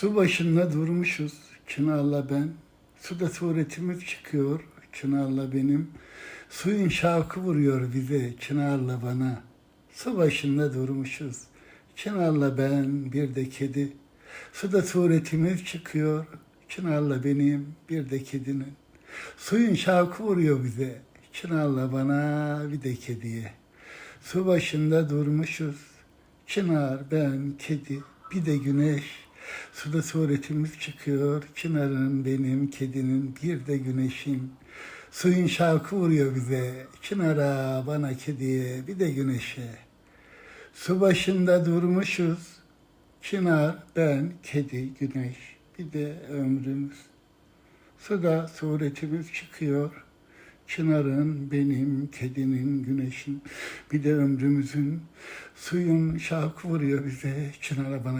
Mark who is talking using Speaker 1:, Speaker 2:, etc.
Speaker 1: Su başında durmuşuz Çınar'la ben. Suda suretimiz çıkıyor Çınar'la benim. Suyun şavkı vuruyor bize Çınar'la bana. Su başında durmuşuz Çınar'la ben bir de kedi. Suda suretimiz çıkıyor Çınar'la benim bir de kedinin. Suyun şavkı vuruyor bize Çınar'la bana bir de kediye. Su başında durmuşuz Çınar, ben, kedi, bir de güneş. Suda suretimiz çıkıyor. Çınar'ın, benim, kedinin, bir de güneşin. Suyun şarkı vuruyor bize. Çınar'a, bana, kediye, bir de güneşe. Su başında durmuşuz. Çınar, ben, kedi, güneş, bir de ömrümüz. Suda suretimiz çıkıyor. Çınarın, benim, kedinin, güneşin, bir de ömrümüzün suyun şarkı vuruyor bize. Çınar'a bana